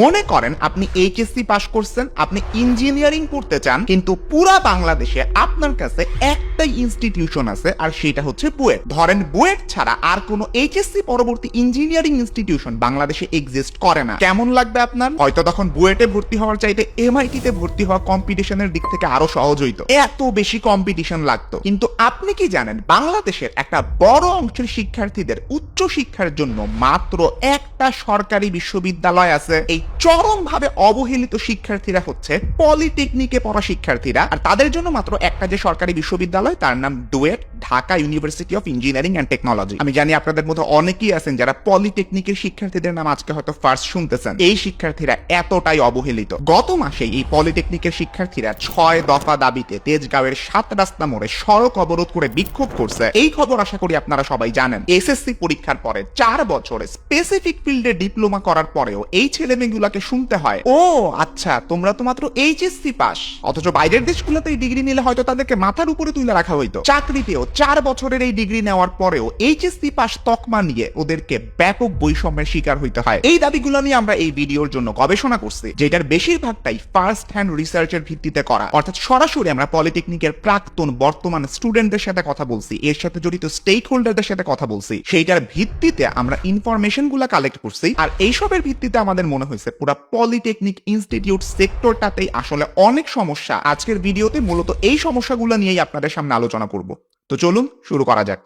মনে করেন আপনি এইচএসসি পাশ করছেন, আপনি ইঞ্জিনিয়ারিং করতে চান, কিন্তু পুরা বাংলাদেশে আপনার কাছে একটাই ইনস্টিটিউশন আছে, আর সেটা হচ্ছে বুয়েট। ধরেন বুয়েট ছাড়া আর কোনো এইচএসসি পরবর্তী ইঞ্জিনিয়ারিং ইনস্টিটিউশন বাংলাদেশে এক্সিস্ট করে না। কেমন লাগবে আপনার? হয়তো তখন বুয়েটে ভর্তি হওয়ার চাইতে এমআইটি তে ভর্তি হওয়া কম্পিটিশনের দিক থেকে আরও সহজ হইতো। এত বেশি কম্পিটিশন লাগতো। কিন্তু আপনি কি জানেন, বাংলাদেশের একটা বড় অংশের শিক্ষার্থীদের উচ্চ শিক্ষার জন্য মাত্র একটা সরকারি বিশ্ববিদ্যালয় আছে, এই চরম ভাবে অবহেলিত শিক্ষার্থীরা হচ্ছে পলিটেকনিকে পড়া শিক্ষার্থীরা। আর তাদের জন্য মাত্র একটা যে সরকারি বিশ্ববিদ্যালয়, তার নাম DUET, Dhaka university of engineering and technology আমি জানি আপনাদের মধ্যে অনেকেই আছেন যারা পলিটেকনিকের শিক্ষার্থীদের নাম আজকে হয়তো ফার্স্ট শুনতেছেন। এই শিক্ষার্থীরা এতটাই অবহেলিত। গত মাসে এই পলিটেকনিকের শিক্ষার্থীরা ছয় দফা দাবিতে তেজগাঁওয়ের সাত রাস্তা মোড়ে সড়ক অবরোধ করে বিক্ষোভ করছে। এই খবর আশা করি আপনারা সবাই জানেন। এসএসসি পরীক্ষার পরে চার বছরে স্পেসিফিক ফিল্ডে ডিপ্লোমা করার পরেও এই ছেলে মেয়েগুলাকে শুনতে হয়। ও আচ্ছা তোমরা তো মাত্র এইচএসসি পাস। অথচ বাইরের দেশগুলোতে এই ডিগ্রি নিলে হয়তো তাদেরকে মাথার উপরে তুলে রাখা হইতো। চাকরিতেও চার বছরের এই ডিগ্রি নেওয়ার পরেও এইচএসসি পাস তকমা নিয়ে ওদেরকে ব্যাপক বৈষম্যের শিকার হইতে হয়। এই দাবিগুলো নিয়ে আমরা এই ভিডিওর জন্য গবেষণা করছি, যেটার বেশিরভাগটাই ফার্স্ট হ্যান্ড রিসার্চের ভিত্তিতে করা। অর্থাৎ সরাসরি আমরা পলিটেকনিকের প্রাক্তন বর্তমান স্টুডেন্টদের সাথে কথা বলছি, এর সাথে জড়িত স্টেক হোল্ডারদের সাথে কথা বলছি। সেইটার ভিত্তিতে আমরা ইনফরমেশনগুলা কালেক্ট করছি, আর এইসবের ভিত্তিতে আমাদের মনে হয়েছে পুরো পলিটেকনিক ইনস্টিটিউট সেক্টরটাতেই আসলে অনেক সমস্যা। আজকের ভিডিওতে মূলত এই সমস্যাগুলো নিয়েই আপনাদের সামনে আলোচনা করব। তো চলুন শুরু করা যাক।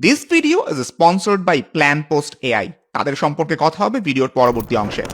This video is sponsored by Plan Post AI তাদের সম্পর্কে কথা হবে ভিডিওর পরবর্তী অংশে।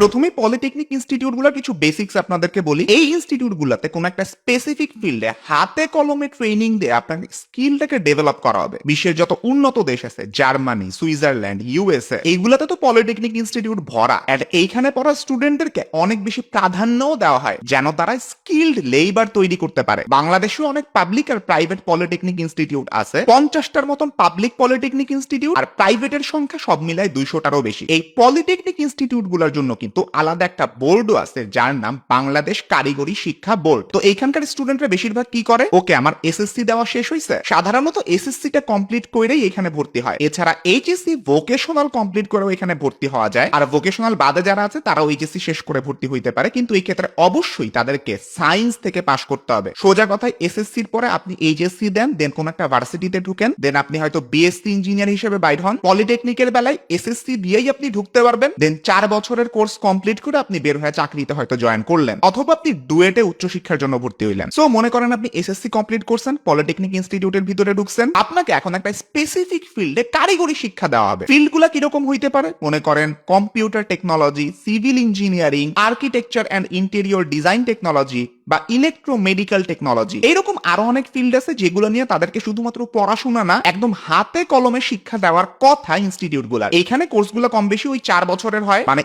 প্রথমে পলিটেকনিক ইনস্টিটিউটগুলোর কিছু বেসিক্স আপনাদেরকে বলি। এই ইনস্টিটিউটগুলোতে কোনো একটা স্পেসিফিক ফিল্ডে হাতে কলমে ট্রেনিং দিয়ে আপনাকে স্কিলটাকে ডেভেলপ করা হবে। বিশ্বের যত উন্নত দেশ আছে, জার্মানি, সুইজারল্যান্ড ইউএসএ এইগুলাতে তো পলিটেকনিক ইনস্টিটিউট ভরা। আর এইখানে পড়া স্টুডেন্টদেরকে অনেক বেশি প্রাধান্যও দেওয়া হয়, যেন তারা স্কিল্ড লেবার তৈরি করতে পারে। বাংলাদেশেও অনেক পাবলিক আর প্রাইভেট পলিটেকনিক ইনস্টিটিউট আছে। পঞ্চাশটার মতন পাবলিক পলিটেকনিক ইনস্টিটিউট আর প্রাইভেটের সংখ্যা সব মিলায় দুইশোটারও বেশি। এই পলিটেকনিক ইনস্টিটিউটগুলোর জন্য কিন্তু আলাদা একটা বোর্ডও আছে, যার নাম বাংলাদেশ কারিগরি শিক্ষা বোর্ড। তো এইখানকার স্টুডেন্টরা বেশিরভাগ কি করে? ওকে, আমার এসএসসি দেওয়া শেষ হয়েছে সাধারণত এসএসসি টা কমপ্লিট করেই এখানে ভর্তি হয়। এছাড়া এইচএসসি ভোকেশনাল কমপ্লিট করেও এখানে ভর্তি হওয়া যায়। আর ভোকেশনাল বাদে যারা আছে, তারাও এইচএসসি শেষ করে ভর্তি হইতে পারে। কিন্তু এই ক্ষেত্রে অবশ্যই তাদেরকে সায়েন্স থেকে পাশ করতে হবে। সোজা কথায় এসএসসির পরে আপনি এইচএসসি দেন দেন কোন একটা ভার্সিটিতে ঢুকেন। দেন আপনি হয়তো বিএসসি ইঞ্জিনিয়ার হিসেবে বাইর হন। পলিটেকনিকের বেলায় এসএসসি দিয়েই আপনি ঢুকতে পারবেন। দেন চার বছরের কোর্স কমপ্লিট করে আপনি বের হয়ে চাকরিতে হয়তো জয়েন করলেন, অথবা আপনি ডুয়েটে উচ্চশিক্ষার জন্য ভর্তি হইলেন। সো মনে করেন আপনি এসএসসি কমপ্লিট করছেন পলিটেকনিক ইনস্টিটিউটের ভিতরে ঢুকছেন, আপনাকে এখন একটা স্পেসিফিক ফিল্ডে কারিগরি শিক্ষা দেওয়া হবে। ফিল্ডগুলো কীরকম হইতে পারে? মনে করেন computer technology civil engineering architecture and interior design technology বা ইলেকট্রো মেডিকেল টেকনোলজি এরকম আরও অনেক ফিল্ড আছে যেগুলো নিয়ে তাদেরকে শুধুমাত্র পড়াশোনা না, একদম হাতে কলমে শিক্ষা দেওয়ার কথা ইনস্টিটিউটগুলা এখানে কোর্সগুলো কম বেশি ওই চার বছরের হয় মানে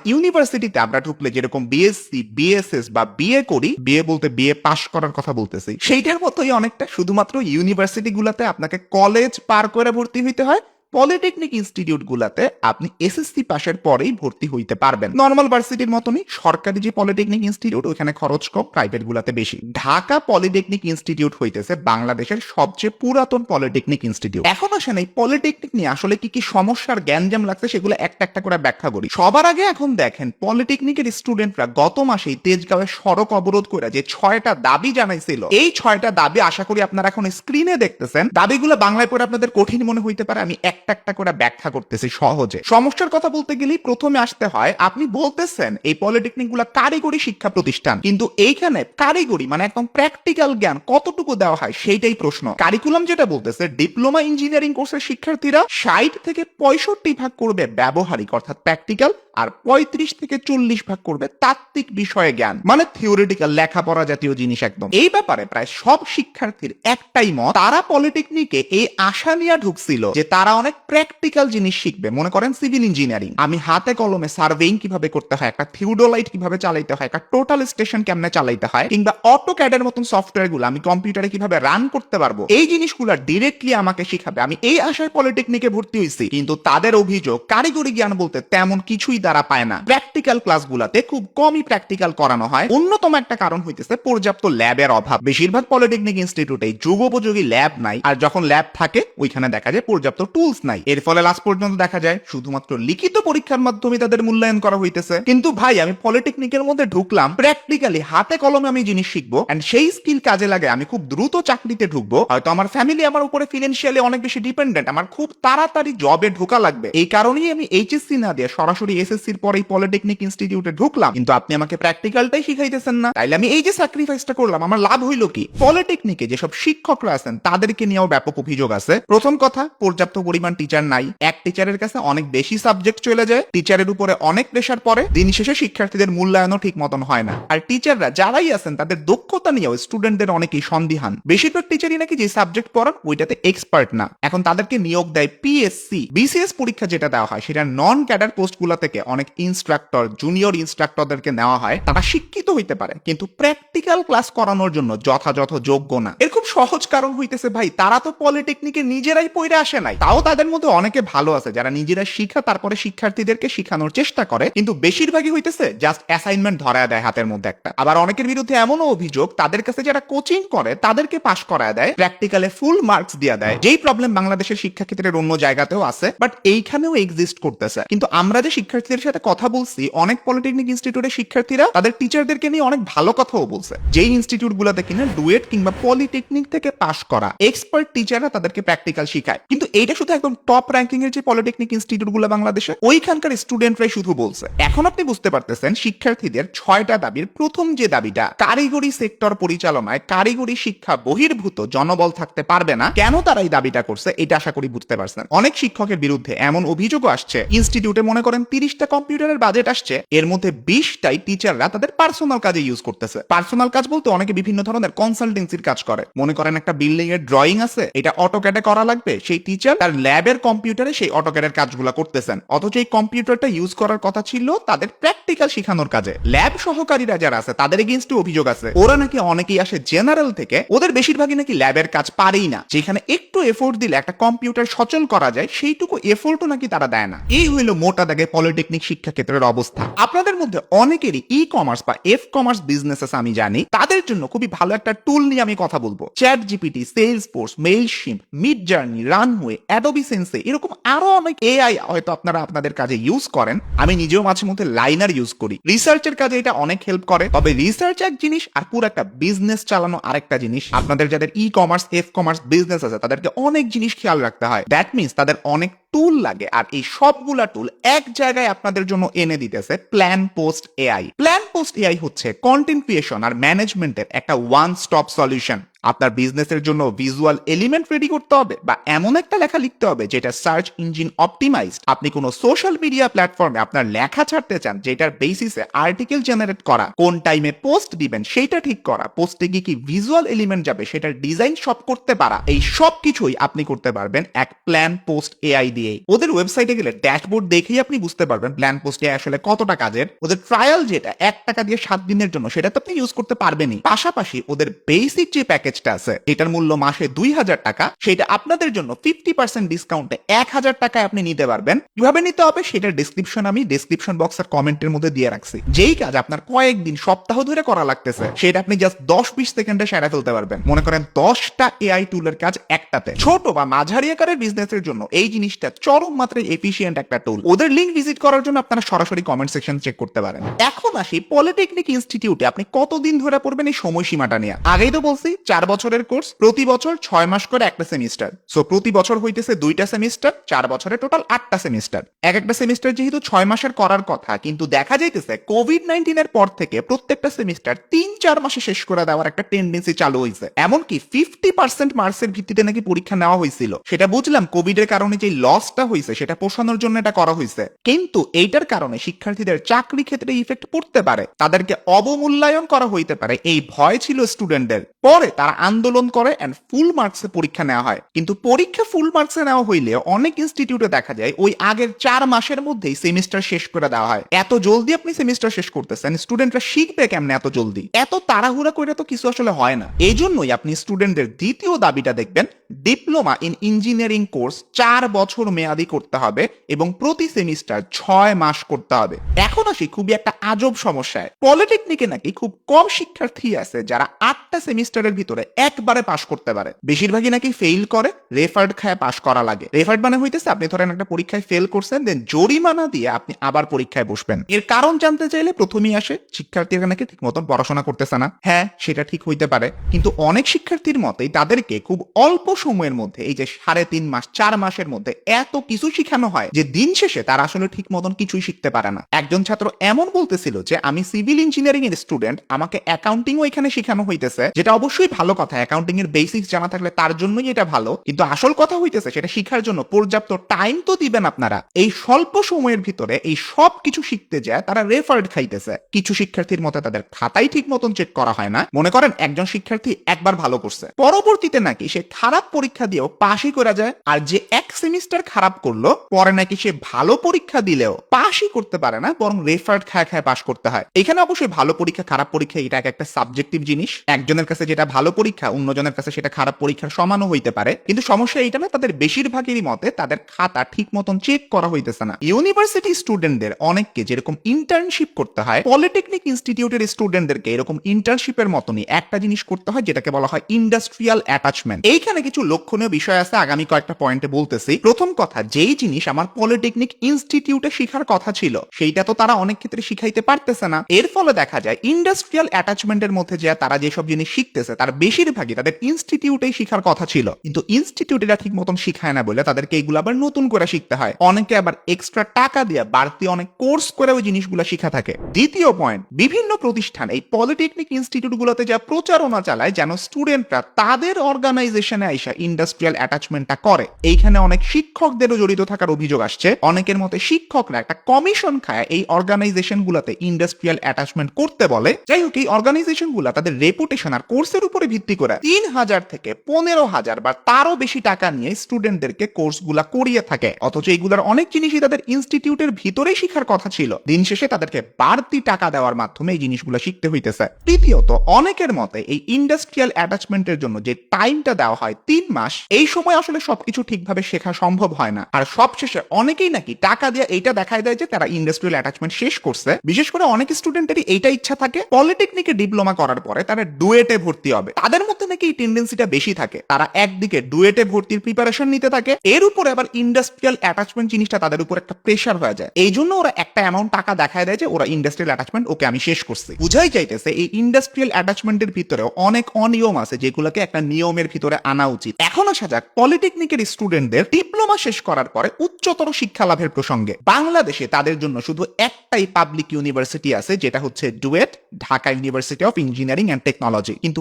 ইউনিভার্সিটিতে আমরা ঢুকলে যেরকম বিএসসি বিএসএস বা বিএ করি বিএ বলতে বিএ পাস করার কথা বলতেছি, সেইটার মতোই অনেকটা, শুধুমাত্র ইউনিভার্সিটি গুলাতে আপনাকে কলেজ পার করে ভর্তি হইতে হয় পলিটেকনিক ইনস্টিটিউট গুলাতে আপনি এসএসসি পাশের পরেই ভর্তি হইতে পারবেন। নর্মাল ভার্সিটির মতনই সরকারি যে পলিটেকনিক ইনস্টিটিউট ওখানে খরচ কম প্রাইভেট গুলাতে বেশি। ঢাকা পলিটেকনিক ইনস্টিটিউট হইতেছে বাংলাদেশের সবচেয়ে পুরাতন পলিটেকনিক ইনস্টিটিউট। এখন আসেন এই পলিটেকনিক নিয়ে আসলে কি কি সমস্যার গ্যাঞ্জাম লাগছে সেগুলো একটা একটা করে ব্যাখ্যা করি। সবার আগে এখন দেখেন, পলিটেকনিকের স্টুডেন্টরা গত মাসেই তেজগাঁওয়ে সড়ক অবরোধ করে যে ছয়টা দাবি জানাইছিল। এই ছয়টা দাবি আশা করি আপনারা এখন স্ক্রিনে দেখতেছেন। দাবিগুলো বাংলায় পড়ে আপনাদের কঠিন মনে হইতে পারে, আমি একটা একটা করে ব্যাখ্যা করতেছি সহজে। সমস্যার কথা বলতে গেলেই প্রথমে আসতে হয়, আপনি বলতেছেন এই পলিটেকনিকগুলা কারিগরি শিক্ষা প্রতিষ্ঠান। কিন্তু এইখানে কারিগরি মানে একদম প্র্যাকটিক্যাল জ্ঞান কতটুকু দেওয়া হয় সেইটাই প্রশ্ন। কারিকুলাম যেটা বলতেছে ডিপ্লোমা ইঞ্জিনিয়ারিং কোর্সের শিক্ষার্থীরা ষাট থেকে পঁয়ষট্টি ভাগ করবে ব্যবহারিক, অর্থাৎ প্র্যাকটিক্যাল আর পঁয়ত্রিশ থেকে চল্লিশ ভাগ করবে তাত্ত্বিক বিষয়ে জ্ঞান মানে থিওরিটিক্যাল লেখাপড়া জাতীয় জিনিস একদম। এই ব্যাপারে প্রায় সব শিক্ষার্থীর একটাই মত, তারা পলিটেকনিকে এই আশা নিয়ে ঢুকছিল যে তারা অনেক প্র্যাকটিক্যাল জিনিস শিখবে। মনে করেন সিভিল ইঞ্জিনিয়ারিং আমি হাতে কলমে সার্ভেইং কীভাবে করতে হয়, একটা থিউডোলাইট কীভাবে চালাইতে হয়, একটা টোটাল স্টেশন কেমনে চালাইতে হয়, কিংবা অটো ক্যাডের মতন সফটওয়্যারগুলো আমি কম্পিউটারে কীভাবে রান করতে পারব, এই জিনিসগুলো ডিরেক্টলি আমাকে শিখাবে। আমি এই আশায় পলিটেকনিকে ভর্তি হয়েছি কিন্তু তাদের অভিযোগ, কারিগরি জ্ঞান বলতে তেমন কিছুই দ্বারা পায় না। প্র্যাকটিক্যাল ক্লাসগুলোতে খুব কমই প্র্যাকটিক্যাল করানো হয়। অন্যতম একটা কারণ হইতেছে পর্যাপ্ত ল্যাবের অভাব। বেশিরভাগ পলিটেকনিক ইনস্টিটিউটে যুগোপযোগী ল্যাব নাই, আর যখন ল্যাব থাকে, ওইখানে দেখা যায় পর্যাপ্ত টুলস নাই। এর ফলে লাস্ট পর্যন্ত দেখা যায় শুধুমাত্র লিখিত পরীক্ষার মাধ্যমে তাদের মূল্যায়ন করা হইতেছে। কিন্তু ভাই, আমি পলিটেকনিকের মধ্যে ঢুকলাম প্র্যাকটিক্যালি হাতে কলমে আমি জিনিস শিখব এন্ড সেই স্কিল কাজে লাগে আমি খুব দ্রুত চাকরিতে ঢুকবো। হয়তো আমার ফ্যামিলি আমার উপরে ফিনান্সিয়ালি অনেক বেশি ডিপেন্ডেন্ট আমার খুব তাড়াতাড়ি জবে ঢোকা লাগবে। এই কারণেই আমি এইচএসসি না দিয়ে সরাসরি এসএসসি পরেই পলিটেকনিক ইনস্টিটিউটে ঢুকলাম। কিন্তু আপনি আমাকে প্র্যাকটিক্যালটাই শিখাইতেছেন না। তাইলে আমি এই যে স্যাক্রিফাইসটা করলাম, আমার লাভ হইল কি? পলিটেকনিকে যেসব শিক্ষকরা আছেন, তাদেরকে নিয়েও ব্যাপক অভিযোগ আছে। প্রথম কথা, পর্যাপ্ত পরিমাণ টিচার নাই। এক টিচারের কাছে অনেক বেশি সাবজেক্ট চলে যায়। টিচারের উপরে অনেক প্রেশার দিন শেষে শিক্ষার্থীদের মূল্যায়নও ঠিক মতন হয় না। আর টিচাররা যারাই আছেন, তাদের দক্ষতা নিয়েও স্টুডেন্টদের অনেকেই সন্দিহান। বেশিরভাগ টিচারই নাকি যে সাবজেক্ট পড়ান, ওইটাতে এক্সপার্ট না। এখন তাদেরকে নিয়োগ দেয় পিএসসি বিসিএস পরীক্ষা যেটা দেওয়া হয়, সেটা নন ক্যাডার পোস্টগুলো থেকে। অনেক ইনস্ট্রাক্টর জুনিয়র ইনস্ট্রাক্টরদেরকে নেওয়া হয়। তারা শিক্ষিত হইতে পারে, কিন্তু প্র্যাকটিক্যাল ক্লাস করানোর জন্য যথাযথ যোগ্য না। এর খুব সহজ কারণ হইতেছে ভাই, তারা তো পলিটেকনিকে নিজেরাই পড়ে আসে নাই। তাও তাদের মধ্যে অনেকে ভালো আছে, যারা নিজেরা শিখা, তারপরে শিক্ষার্থীদেরকে শিখানোর চেষ্টা করে। কিন্তু বেশিরভাগই হইতেছে জাস্ট অ্যাসাইনমেন্ট ধরায় দেয় হাতের মধ্যে একটা। আবার অনেকের বিরুদ্ধে এমনও অভিযোগ, তাদের কাছে যারা কোচিং করে, তাদেরকে পাশ করায় দেয় প্র্যাকটিক্যালে ফুল মার্কস দিয়ে দেয়। যেই প্রবলেম বাংলাদেশের শিক্ষাক্ষেত্রের অন্য জায়গাতেও আছে বাট এইখানেও এক্সিস্ট করতেছে। কিন্তু আমরা যে শিক্ষার্থীদের সাথে কথা বলছি, অনেক পলিটেকনিক ইনস্টিটিউটের শিক্ষার্থীরা তাদের টিচারদেরকে নিয়ে অনেক ভালো কথাও বলছে। যেই ইনস্টিটিউট গুলোতে কিনা ডুয়েট কিংবা পলিটেকনিক থেকে পাশ করা এক্সপার্ট টিচাররা তাদেরকে প্র্যাকটিক্যাল শিখায়। কিন্তু এইটা শুধু একদম টপ র্যাঙ্কিং এর যে পলিটেকনিক ইনস্টিটিউটগুলো বাংলাদেশে, ওইখানকার স্টুডেন্টরাই শুধু বলছে। এখন আপনি বুঝতে পারতেছেন শিক্ষার্থীদের ছয়টা দাবির প্রথম যে দাবিটা, কারিগরি সেক্টর পরিচালনায় কারিগরি শিক্ষা বহির্ভূত জনবল থাকতে পারবে না, কেন তারা এই দাবিটা করছে, এটা আশা করি বুঝতে পারছেন। অনেক শিক্ষকের বিরুদ্ধে এমন অভিযোগও আসছে। ইনস্টিটিউটে মনে করেন তিরিশটা কম্পিউটারের বাজেট আসছে, এর মধ্যে বিশটাই টিচাররা তাদের পার্সোনাল কাজে ইউজ করতেছে। পার্সোনাল কাজ বলতে অনেকে বিভিন্ন ধরনের কনসালটেন্সির কাজ করে। মনে করেন একটা বিল্ডিং এর ড্রয়িং আছে, এটা অটোক্যাডে করা লাগবে, সেই টিচার তার ল্যাবের কম্পিউটারে সেই অটোক্যাডের কাজগুলো করতেছেন। অথচ এই কম্পিউটারটা ইউজ করার কথা ছিল তাদের প্র্যাকটিক্যাল শেখানোর কাজে। ল্যাব সহকারীরা যারা আছে, তাদের এগেনস্টে অভিযোগ আছে। ওরা নাকি অনেকেই আসে জেনারেল থেকে, ওদের বেশিরভাগই নাকি ল্যাবের কাজ পারেই না। যেখানে একটু এফোর্ট দিলে একটা কম্পিউটার সচল করা যায়, সেইটুকু এফোর্টও নাকি তারা দেয় না। এই হইল মোটা দাগে পলিটেকনিক শিক্ষা ক্ষেত্রের অবস্থা। আপনাদের মধ্যে অনেকেরই ই কমার্স বা এফ কমার্স বিজনেস আমি জানি। তাদের জন্য খুবই ভালো একটা টুল নিয়ে আমি কথা বলব। ChatGPT Salesforce Mailchimp Midjourney Runway Adobe Sensei এরকম আরও অনেক এআই হয়তো আপনারা আপনাদের কাজে ইউজ করেন। আমি নিজেও মাঝে মধ্যে লাইনার ইউজ করি। রিসার্চের কাজে এটা অনেক হেল্প করে। তবে রিসার্চ এক জিনিস আর পুরো একটা বিজনেস চালানো আরেকটা জিনিস। আপনাদের যাদের e commerce F commerce business আছে, তাদেরকে অনেক জিনিস খেয়াল রাখতে হয়। দ্যাট মিনস তাদের অনেক টুল লাগে। আর এই সবগুলা টুল এক জায়গায় আপনাদের জন্য এনে দিতেছে Plan Post AI Plan Post AI হচ্ছে কন্টেন্ট ক্রিয়েশন আর ম্যানেজমেন্টের একটা ওয়ান স্টপ সলিউশন আপনার বিজনেসের জন্য ভিজুয়াল এলিমেন্ট রেডি করতে হবে বা এমন একটা লেখা লিখতে হবে যেটা সার্চ ইঞ্জিন অপটিমাইজড আপনি কোনো সোশ্যাল মিডিয়া প্ল্যাটফর্মে আপনার লেখা ছাড়তে চান যেটার বেসিসে আর্টিকেল জেনারেট করা, কোন টাইমে পোস্ট দিবেন সেটা ঠিক করা পোস্টে গিয়ে কি ভিজুয়াল এলিমেন্ট যাবে সেটার ডিজাইন সব করতে পারা, এই সব কিছুই আপনি করতে পারবেন এক প্ল্যান পোস্ট এআই দিয়ে। ওদের ওয়েবসাইটে গেলে ড্যাশবোর্ড দেখেই আপনি বুঝতে পারবেন প্ল্যান পোস্ট এআই আসলে কতটা কাজের। ওদের ট্রায়াল যেটা, এক টাকা দিয়ে সাত দিনের জন্য, সেটা তো আপনি ইউজ করতে পারবেনই। পাশাপাশি ওদের বেসিক যে প্যাকেজটা আছে, এটার মূল্য মাসে দুই হাজার টাকা, সেটা আপনাদের জন্য ফিফটি পার্সেন্ট ডিসকাউন্টে এক হাজার টাকায় আপনি নিতে পারবেন। কীভাবে নিতে হবে সেটার ডিসক্রিপশন আমি ডিসক্রিপশন বক্স আর কমেন্টের মধ্যে দিয়ে রাখছি। যেই কাজ আপনার কয়েকদিন, সপ্তাহ ধরে করা লাগতেছে, সেটা আপনি জাস্ট দশ বিশ সেকেন্ডে সেরা ফেলতে পারবেন। মনে করেন দশটা এআই টুলের কাজ একটাতে। ছোট বা মাঝারি আকারের বিজনেসের জন্য এই জিনিসটা চরম মাত্রায় এফিসিয়েন্ট একটা টুল ওদের লিঙ্ক ভিজিট করার জন্য আপনারা সরাসরি কমেন্ট সেকশন চেক করতে পারেন। এখন আসি পলিটেকনিক ইনস্টিটিউটে আপনি কতদিন ধরে পড়বেন এই সময়সীমাটা নিয়ে। আগেই তো বলছি, চার বছরের কোর্স, প্রতি বছর ছয় মাস করে একটা সেমিস্টার। সো প্রতি বছর হইতেছে দুইটা সেমিস্টার, চার বছরে টোটাল আটটা সেমিস্টার। এক একটা সেমিস্টার যেহেতু ছয় মাসের করার কথা, কিন্তু দেখা যাইতেছে কোভিড নাইন্টিন এর পর থেকে প্রত্যেকটা সেমিস্টার তিন চার মাসে শেষ করে দেওয়ার একটা টেন্ডেন্সি চালু হয়েছে এমনকি ফিফটি পার্সেন্ট মার্কসের ভিত্তিতে নাকি পরীক্ষা নেওয়া হয়েছিল সেটা বুঝলাম কোভিড এর কারণে যে লসটা হয়েছে সেটা পোষানোর জন্য এটা করা হয়েছে কিন্তু এইটার কারণে শিক্ষার্থীদের চাকরি ক্ষেত্রে ইফেক্ট পড়তে পারে। তাদেরকে অবমূল্যায়ন করা হইতে পারে। এই ভয় ছিল স্টুডেন্টদের পরে তারা আন্দোলন করে অ্যান্ড ফুল মার্কসে পরীক্ষা নেওয়া হয়। কিন্তু পরীক্ষা ফুল মার্কসে নেওয়া হইলে অনেক ইনস্টিটিউটে দেখা যায় ওই আগের চার মাসের মধ্যেই সেমিস্টার শেষ করে দেওয়া হয়। এত জলদি আপনি সেমিস্টার শেষ করতেছেন স্টুডেন্টরা শিখবে কেমনে এত জলদি? এত তাড়াহুড়া করে তো কিছু আসলে হয় না। এই জন্যই আপনি স্টুডেন্টদের দ্বিতীয় দাবিটা দেখবেন ডিপ্লোমা ইন ইঞ্জিনিয়ারিং কোর্স চার বছর মেয়াদি করতে হবে এবং প্রতি সেমিস্টার ছয় মাস করতে হবে। এখন আসি খুবই একটা আজব সমস্যায়। পলিটেকনিকে নাকি খুব কম শিক্ষার্থী আছে যারা আটটা সেমিস্টারের ভিতরে একবারে পাশ করতে পারে। বেশিরভাগই নাকি ফেইল করে রেফার্ড খায় পাশ করা লাগে। রেফার্ড মানে হইতেছে আপনি ধরেন একটা পরীক্ষায় ফেল করছেন দেন জরিমানা দিয়ে আপনি আবার পরীক্ষায় বসবেন। এর কারণ জানতে চাইলে প্রথমেই আসে, শিক্ষার্থীরা নাকি ঠিক মতন পড়াশোনা করতেছে না। হ্যাঁ সেটা ঠিক হইতে পারে, কিন্তু অনেক শিক্ষার্থীর মতেই তাদেরকে খুব অল্প সময়ের মধ্যে, এই যে সাড়ে তিন মাস, চার মাসের মধ্যে এত কিছু শিখানো হয় যে দিন শেষে তারা আসলে ঠিক মতন কিছুই শিখতে পারে না। একজন ছাত্র এমন বলতেছিল যে, আমি সিভিল ইঞ্জিনিয়ারিং এর স্টুডেন্ট আমাকে অ্যাকাউন্টিংও এখানে শেখানো হইতেছে, যেটা অবশ্যই ভালো কথা অ্যাকাউন্টিং এর বেসিক্স জানা থাকলে তার জন্যই এটা ভালো। কিন্তু আসল কথা হইতেছে সেটা শিখার জন্য পর্যাপ্ত টাইম তো দিবেন আপনারা। এই স্বল্প সময়ের ভিতরে এই সব কিছু শিখতে যায়, তারা রেফার্ড খাইতেছে। কিছু শিক্ষার্থীর মতে তাদের খাতাই ঠিক মতন চেক করা হয় না। মনে করেন একজন শিক্ষার্থী একবার ভালো করছে। পরবর্তীতে নাকি সে খারাপ পরীক্ষা দিয়েও পাশই করা যায়। আর যে এক সেমিস্টার খারাপ করল, পরে নাকি সে ভালো পরীক্ষা দিলেও পাশই করতে পারে না, বরং রেফার্ড খায় খায় পাশ করতে হয়। এখানে অবশ্যই ভালো পরীক্ষা, খারাপ পরীক্ষা, এটা এক একটা সাবজেক্টিভ জিনিস। একজনের কাছে যেটা ভালো পরীক্ষা, অন্যজনের কাছে সেটা খারাপ পরীক্ষার সমানও হইতে পারে। কিন্তু সমস্যা এইটা না, তাদের বেশিরভাগেরই মতে তাদের খাতা ঠিক মতন চেক করা হইতেছে না। ইউনিভার্সিটি স্টুডেন্টদের অনেককে যেরকম ইন্টার্নশিপ করতে হয় পলিটেকনিক ইনস্টিটিউটের স্টুডেন্টদেরকে এরকম ইন্টার্নশিপের মতনই একটা জিনিস করতে হয়, যেটাকে বলা হয় ইন্ডাস্ট্রিয়াল অ্যাটাচমেন্ট এইখানে কিছু লক্ষণীয় বিষয় আছে, আগামী কয়েকটা পয়েন্টে বলতেছি। প্রথম কথা, যেই জিনিস আমার পলিটেকনিক ইনস্টিটিউটে শিখার কথা ছিল, সেইটা তো তারা অনেক ক্ষেত্রে শিখাইতে পারতেছে না। এর ফলে দেখা যায় ইন্ডাস্ট্রিয়াল অ্যাটাচমেন্টের মধ্যে যে তারা যেসব জিনিস শিখতেছে, তার বেশিরভাগই তাদের ইনস্টিটিউটেই শিখার কথা ছিল। কিন্তু ইনস্টিটিউটেরা ঠিক মতন শিখায় না বলে তাদেরকে এইগুলো আবার নতুন করে শিখতে হয়। অনেকে আবার এক্সট্রা টাকা দিয়ে বাড়তি অনেক কোর্স করে ওই জিনিসগুলো শিখা থাকে। দ্বিতীয় পয়েন্ট বিভিন্ন প্রতিষ্ঠান এই পলিটেকনিক ইনস্টিটিউটগুলোতে যা প্রচারণা চালায় যেন স্টুডেন্টরা তাদের অর্গানাইজেশনে আইসা ইন্ডাস্ট্রিয়াল অ্যাটাচমেন্টটা করে। এইখানে অনেক শিক্ষকদেরও জড়িত থাকার অভিযোগ আসছে। অনেকের মতে শিক্ষকরা একটা কমিশন খায় এই অর্গানাইজেশন গুলাতে ইন্ডাস্ট্রিয়াল অ্যাটাচমেন্ট করতে বলে। যাই হোক, এই অর্গানাইজেশনগুলা তাদের রেপুটেশন আর কোর্সের উপরে ভিত্তি করে তিন হাজার থেকে পনেরো হাজার বা তারও বেশি টাকা নিয়ে স্টুডেন্টদেরকে কোর্সগুলা করিয়ে থাকে। অথচ এইগুলার অনেক জিনিসই তাদের ইনস্টিটিউটের ভিতরেই শিখার কথা ছিল। দিন শেষে তাদেরকে বাড়তি টাকা দেওয়ার মাধ্যমে এই জিনিসগুলো শিখতে হইতেছে। তৃতীয়ত, অনেকের মতে এই ইন্ডাস্ট্রিয়াল অ্যাটাচমেন্টের জন্য যে টাইমটা দেওয়া হয় তিন মাস, এই সময় আসলে সবকিছু ঠিকভাবে শেখা সম্ভব হয় না। আর সবশেষে অনেকেই নাকি টাকা দিয়ে এইটা দেখায় দেয় যে তারা ইন্ডাস্ট্রিয়াল অ্যাটাচমেন্ট শেষ করছে। বিশেষ করে অনেক স্টুডেন্টেরই এইটা ইচ্ছা থাকে। পলিটেকনিকে ডিপ্লোমা করার পরে তারা ডুয়েটে ভর্তি হবে। তাদের মধ্যে নাকি এই টেন্ডেন্সিটা বেশি থাকে। তারা একদিকে ডুয়েটে ভর্তির প্রিপারেশন নিতে থাকে, এর উপরে আবার ইন্ডাস্ট্রিয়াল অ্যাটাচমেন্ট জিনিসটা তাদের উপর একটা প্রেশার হয়ে যায়। এই জন্য ওরা একটা অ্যামাউন্ট টাকা দেখায় দেয় যে, ওরা ইন্ডাস্ট্রিয়াল অ্যাটাচমেন্ট ওকে আমি শেষ করছি। বুঝাই চাইতেছে এই ইন্ডাস্ট্রিয়াল অ্যাটাচমেন্টের ভিতরেও অনেক অনিয়ম আছে, যেগুলোকে একটা নিয়মের ভিতরে আনা উচিত। এখন আসা যাক পলিটেকনিকের স্টুডেন্টদের ডিপ্লোমা শেষ করার পরে উচ্চতর শিক্ষা লাভের প্রসঙ্গে। বাংলাদেশে তাদের জন্য শুধু একটাই পাবলিক ইউনিভার্সিটি আছে, যেটা হচ্ছে DUET Dhaka university of engineering and technology কিন্তু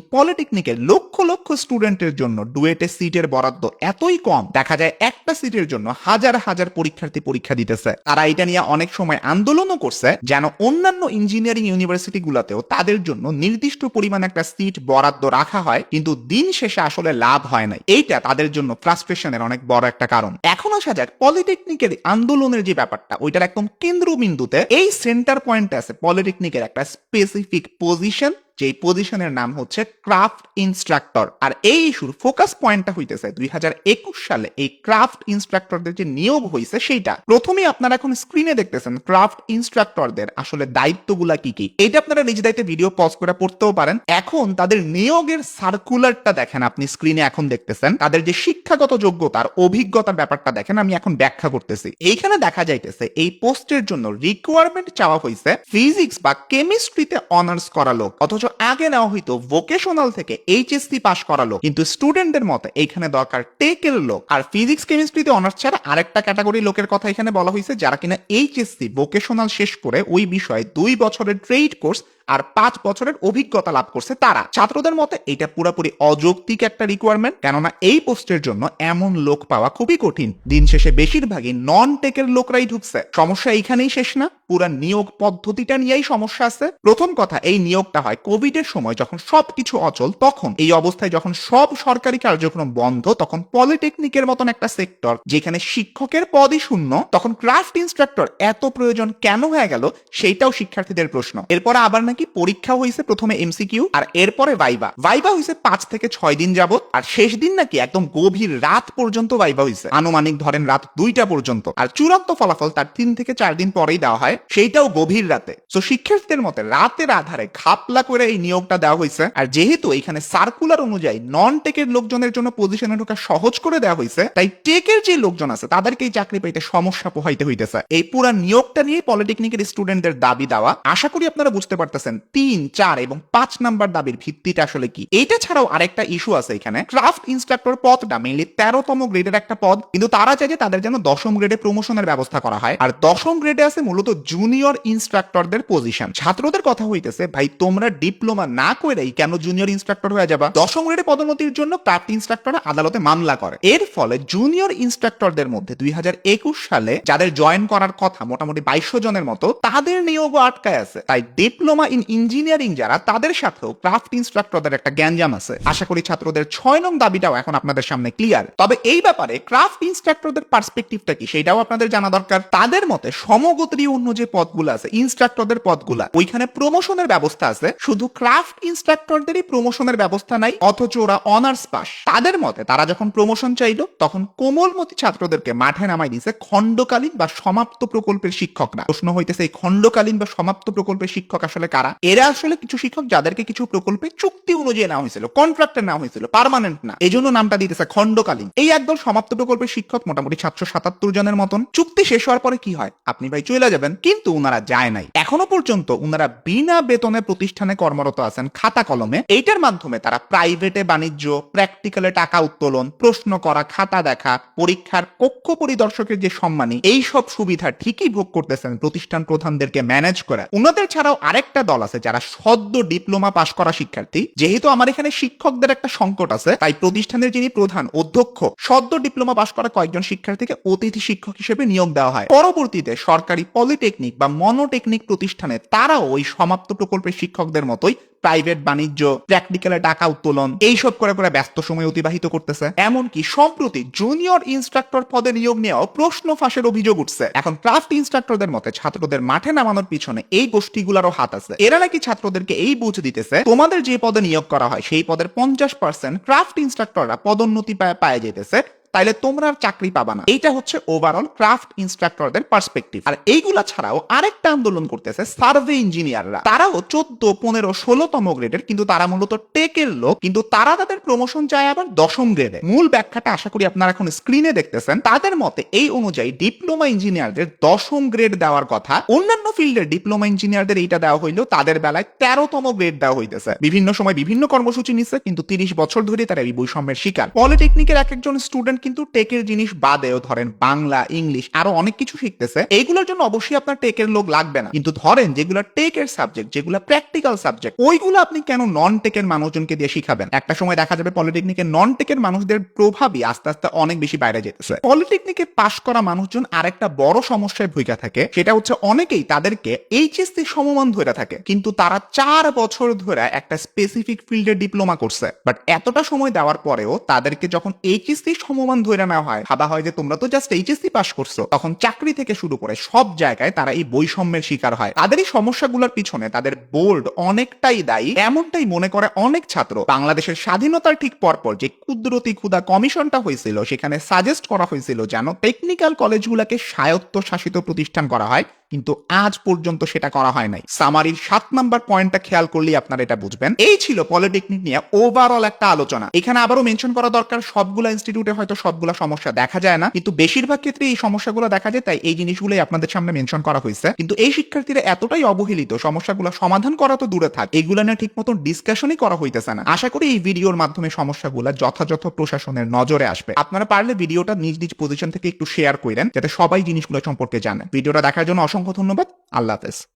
পলিটেকনিকের লক্ষ লক্ষ স্টুডেন্টের জন্য ডুয়েটের সিটের বরাদ্দ এতই কম। দেখা যায় একটা সিটের জন্য হাজার হাজার পরীক্ষার্থী পরীক্ষা দিতেছে। তারা এটা নিয়ে অনেক সময় আন্দোলনও করছে, যেন অন্যান্য ইঞ্জিনিয়ারিং ইউনিভার্সিটি গুলাতেও তাদের জন্য নির্দিষ্ট পরিমাণ একটা সিট বরাদ্দ রাখা হয়, কিন্তু দিন শেষে আসলে লাভ হয় নাই। এইটা তাদের জন্য ফ্রাস্ট্রেশনের অনেক বড় একটা কারণ। এখন আসা যাক পলিটেকনিকের আন্দোলনের যে ব্যাপারটা, ওইটার একদম কেন্দ্রবিন্দুতে এই সেন্টার পয়েন্টে আছে পলিটেকনিকের একটা স্পেসিফিক পজিশন যে পজিশনের নাম হচ্ছে ক্রাফট ইনস্ট্রাক্টর আর এই ইস্যুর ফোকাস পয়েন্টটা হইতেছে দুই হাজার একুশ সালে এই ক্রাফট ইনস্ট্রাক্টরদের যে নিয়োগ হয়েছে সেইটা। প্রথমে আপনারা এখন স্ক্রিনে দেখতেছেন ক্রাফট ইনস্ট্রাক্টরদের আসলে দায়িত্বগুলা কি কি। এটা আপনারা নিজ দায়িত্বে ভিডিও পজ করে পড়তেও পারেন। এখন তাদের নিয়োগের সার্কুলারটা দেখেন আপনি স্ক্রিনে এখন দেখতেছেন। তাদের যে শিক্ষাগত যোগ্যতার অভিজ্ঞতার ব্যাপারটা দেখেন, আমি এখন ব্যাখ্যা করতেছি। এইখানে দেখা যাইতেছে এই পোস্টের জন্য রিকোয়ারমেন্ট চাওয়া হয়েছে ফিজিক্স বা কেমিস্ট্রিতে অনার্স করা লোক। অথচ আগে নেওয়া হইতো ভোকেশনাল থেকে এইচএসসি পাস করা লোক কিন্তু স্টুডেন্টদের মতে এইখানে দরকার টেকের লোক। আর ফিজিক্স কেমিস্ট্রিতে অনার্স ছাড়া আরেকটা ক্যাটাগরি লোকের কথা এখানে বলা হয়েছে যারা কিনা এইচএসসি ভোকেশনাল শেষ করে ওই বিষয়ে দুই বছরের ট্রেড কোর্স আর পাঁচ বছরের অভিজ্ঞতা লাভ করছে তারা। ছাত্রদের মতে এটা পুরোপুরি অযৌক্তিক একটা রিকোয়ারমেন্ট কেননা এই পোস্টের জন্য এমন লোক পাওয়া খুবই কঠিন। দিন শেষে বেশিরভাগই নন টেকের লোকরাই ঢুকছে। সমস্যা এইখানেই শেষ না, পুরা নিয়োগ পদ্ধতিটা নিয়েই সমস্যা আছে। প্রথম কথা, এই নিয়োগটা হয় কোভিড এর সময় যখন সবকিছু অচল, তখন এই অবস্থায় যখন সব সরকারি কার্যক্রম বন্ধ, তখন পলিটেকনিকের মতন একটা সেক্টর যেখানে শিক্ষকের পদই শূন্য, তখন ক্রাফট ইনস্ট্রাক্টর এত প্রয়োজন কেন হয়ে গেল, সেইটাও শিক্ষার্থীদের প্রশ্ন। এরপরে আবার নাকি পরীক্ষা হয়েছে প্রথমে এমসিকিউ আর এরপরে ভাইবা। ভাইবা হয়েছে পাঁচ থেকে ছয় দিন যাবত আর শেষ দিন নাকি একদম গভীর রাত পর্যন্ত ভাইবা হয়েছে। আনুমানিক ধরেন রাত দুইটা পর্যন্ত। আর চূড়ান্ত ফলাফল তার তিন থেকে চার দিন পরেই দেওয়া হয়, সেইটাও গভীর রাতে। তো শিক্ষার্থীদের মতে রাতের আধারে খাপলা করে এই নিয়োগটা দেওয়া হয়েছে। আর যেহেতু এখানে সার্কুলার অনুযায়ী নন টেকের লোকজনের জন্য পজিশনে ঢোকা সহজ করে দেওয়া হয়েছে, তাই টেকের যে লোকজন আছে, তাদেরকে এই চাকরি পাইতে সমস্যা পোহাইতে হইতেছে। এই পুরা নিয়োগটা নিয়ে পলিটেকনিকের স্টুডেন্টদের দাবি দেওয়া, আশা করি আপনারা বুঝতে পারতেছেন। তিন, চার এবং পাঁচ নাম্বার দাবির ভিত্তিটা আসলে কি? এইটা ছাড়াও আরেকটা ইস্যু আছে এখানে। ক্রাফট ইনস্ট্রাক্টর পদটা মেইনলি তেরোতম গ্রেডের একটা পদ, কিন্তু তারা চাই যে তাদের যেন দশম গ্রেডে প্রমোশনের ব্যবস্থা করা হয়। আর দশম গ্রেডে আছে মূলত জুনিয়র ইনস্ট্রাক্টরদের পজিশন ছাত্রদের কথা হইতেছে, ভাই, তোমরা ডিপ্লোমা না করেই কেন জুনিয়র ইনস্ট্রাক্টর হয়ে যাবা? দশম গ্রেডে পদোন্নতির জন্য ক্রাফট ইনস্ট্রাক্টর আদালতে মামলা করে। এর ফলে জুনিয়র ইনস্ট্রাক্টরদের মধ্যে দুই হাজার একুশ সালে যাদের জয়েন করার কথা মোটামুটি বাইশশো জনের মতো, তাদের নিয়োগও আটকায় আছে। তাই ডিপ্লোমা ইন ইঞ্জিনিয়ারিং যারা, তাদের সাথেও ক্রাফট ইনস্ট্রাক্টরদের একটা জ্ঞানজাম আছে। আশা করি ছাত্রদের ছয় নং দাবিটাও এখন আপনাদের সামনে ক্লিয়ার তবে এই ব্যাপারে ক্রাফট ইনস্ট্রাক্টরদের পার্সপেক্টিভটা কি সেটাও আপনাদের জানা দরকার। তাদের মতে সমগোত্রী অন্য যে পদগুলো আছে, ইনস্ট্রাক্টরদের পদগুলা, ওইখানে প্রমোশনের ব্যবস্থা আছে। শুধু ক্রাফট ইনস্ট্রাক্টরদেরই প্রমোশনের ব্যবস্থা নাই, অথচ ওরা অনার্স পাস। তাদের মতে তারা যখন প্রমোশন চাইলো, তখন কোমলমতি ছাত্রদেরকে মাঠে নামাই দিয়েছে খণ্ডকালীন বা সমাপ্ত প্রকল্পের শিক্ষকরা। প্রশ্ন হইতেছে, এই খণ্ডকালীন বা সমাপ্ত প্রকল্পের শিক্ষক আসলে কারা? এরা আসলে কিছু শিক্ষক যাদেরকে কিছু প্রকল্পে চুক্তি অনুযায়ী নেওয়া হয়েছিল কন্ট্রাক্টে নেওয়া হয়েছিল পার্মানেন্ট না। এই জন্য নামটা দিতেছে খণ্ডকালীন। এই একদল সমাপ্ত প্রকল্পের শিক্ষক মোটামুটি সাতশো সাতাত্তর জনের মতন। চুক্তি শেষ হওয়ার পরে কি হয়? আপনি ভাই চলে যাবেন, কিন্তু উনারা যায় নাই। এখনও পর্যন্ত উনারা বিনা বেতনে প্রতিষ্ঠানে কর্মরত আছেন খাতা কলমে। এইটার মাধ্যমে তারা প্রাইভেটে বাণিজ্য প্র্যাকটিক্যালে টাকা উত্তোলন, প্রশ্ন করা, খাতা দেখা, পরীক্ষার কক্ষ পরিদর্শকের যে সম্মানী, এই সব সুবিধা ঠিকই ভোগ করতেছেন প্রতিষ্ঠান প্রধানদেরকে ম্যানেজ করা। উনাদের ছাড়াও আরেকটা আছে যারা সদ্য ডিপ্লোমা পাশ করা শিক্ষার্থী। যেহেতু আমার এখানে শিক্ষকদের একটা সংকট আছে, তাই প্রতিষ্ঠানের যিনি প্রধান, অধ্যক্ষ, সদ্য ডিপ্লোমা পাশ করা কয়েকজন শিক্ষার্থীকে অতিথি শিক্ষক হিসেবে নিয়োগ দেওয়া হয়। পরবর্তীতে সরকারি পলিটেকনিক বা মনোটেকনিক প্রতিষ্ঠানে তারাও ওই সমাপ্ত প্রকল্পের শিক্ষকদের মতোই প্রাইভেট বাণিজ্য প্র্যাকটিক্যালে টাকা উত্তোলন, এইসব করে করে ব্যস্ত সময় অতিবাহিত করতেছে। এমনকি সম্প্রতি জুনিয়র ইনস্ট্রাক্টর পদে নিয়োগ নেওয়াও প্রশ্ন ফাঁসের অভিযোগ উঠছে। এখন ক্রাফট ইনস্ট্রাক্টরদের মতে ছাত্রদের মাঠে নামানোর পিছনে এই গোষ্ঠীগুলোরও হাত আছে। এরা নাকি ছাত্রদেরকে এই বুঝ দিতেছে, তোমাদের যে পদে নিয়োগ করা হয়, সেই পদের পঞ্চাশ পার্সেন্ট ক্রাফট ইনস্ট্রাক্টররা পদোন্নতি পায় পায় যেতেছে। তাইলে তোমরা আর চাকরি পাবা না। এইটা হচ্ছে ওভারঅল ক্রাফট ইনস্ট্রাক্টরদের পার্সপেক্টিভ আর এইগুলা ছাড়াও আরেকটা আন্দোলন করতেছে সার্ভে ইঞ্জিনিয়াররা তারাও চোদ্দ, পনেরো, ষোলোতম গ্রেডের কিন্তু তারা মূলত টেকের লোক, কিন্তু তারা তাদের প্রমোশন চায় আবার দশম গ্রেডে মূল ব্যাখ্যাটা আশা করি আপনারা এখন স্ক্রিনে দেখতেছেন। তাদের মতে এই অনুযায়ী ডিপ্লোমা ইঞ্জিনিয়ারদের দশম গ্রেড দেওয়ার কথা, অন্যান্য ফিল্ডের ডিপ্লোমা ইঞ্জিনিয়ারদের এইটা দেওয়া হইলেও তাদের বেলায় তেরোতম গ্রেড দেওয়া হইতেছে। বিভিন্ন সময় বিভিন্ন কর্মসূচি নিচ্ছে, কিন্তু তিরিশ বছর ধরে তারা এই বৈষম্যের শিকার। পলিটেকনিকের এক একজন স্টুডেন্ট কিন্তু টেকের জিনিস বাদেও ধরেন বাংলা, ইংলিশ আরও অনেক কিছু শিখতেছে। এইগুলোর জন্য অবশ্যই আপনার টেকের লোক লাগবে না। কিন্তু ধরেন যেগুলো টেকের সাবজেক্ট যেগুলো প্র্যাকটিক্যাল সাবজেক্ট ওইগুলো আপনি কেন নন টেকের মানুষজনকে দিয়ে শিখাবেন? একটা সময় দেখা যাবে পলিটেকনিকের নন টেকের মানুষদের প্রভাবই আস্তে আস্তে অনেক বেশি বাইরে যেতেছে। পলিটেকনিকে পাশ করা মানুষজন আরেকটা বড় সমস্যায় ভূমিকা থাকে। সেটা হচ্ছে অনেকেই তাদেরকে এইচএসসি সমমান ধরে থাকে। কিন্তু তারা চার বছর ধরে একটা স্পেসিফিক ফিল্ডে ডিপ্লোমা করছে। বাট এতটা সময় দেওয়ার পরেও তাদেরকে যখন এইচএসসি সমমান ধরে নেওয়া হয়, ভাবা হয় যে তোমরা তো জাস্ট এইচএসসি পাস করছ, তখন চাকরি থেকে শুরু করে সব জায়গায় তারা এই বৈষম্যের শিকার হয়। তাদের এই সমস্যাগুলোর পিছনে তাদের বোর্ড অনেকটাই দায়ী, এমনটাই মনে করে অনেক ছাত্র। বাংলাদেশের স্বাধীনতার ঠিক পরপর যে কুদরতি ক্ষুদা কমিশনটা হয়েছিল, সেখানে সাজেস্ট করা হয়েছিল যেন টেকনিক্যাল কলেজগুলোকে স্বায়ত্ত শাসিত প্রতিষ্ঠান করা হয়, কিন্তু আজ পর্যন্ত সেটা করা হয় নাই। সামারির সাত নাম্বার পয়েন্টটা খেয়াল করলেই আপনারা এটা বুঝবেন। এই ছিল পলিটেকনিক নিয়ে ওভারঅল একটা আলোচনা। এখানে আবারও মেনশন করা দরকার, সবগুলা ইনস্টিটিউটে হয়তো সবগুলা সমস্যা দেখা যায় না। কিন্তু বেশিরভাগ ক্ষেত্রে এই সমস্যাগুলো দেখা যায়, তাই এই জিনিসগুলোই আপনাদের সামনে মেনশন করা হয়েছে। কিন্তু এই শিক্ষার্থীরা এতটাই অবহেলিত, সমস্যাগুলো সমাধান করা তো দূরে থাক, এগুলো নিয়ে ঠিক মতন ডিসকাশনই করা হইতেছে না। আশা করি এই ভিডিওর মাধ্যমে সমস্যাগুলো যথাযথ প্রশাসনের নজরে আসবে। আপনারা পারলে ভিডিওটা নিজ নিজ পজিশন থেকে একটু শেয়ার করেন, যাতে সবাই জিনিসগুলো সম্পর্কে জানে। ভিডিওটা দেখার জন্য অসংখ্য ধন্যবাদ। আল্লাহ হাফেজ।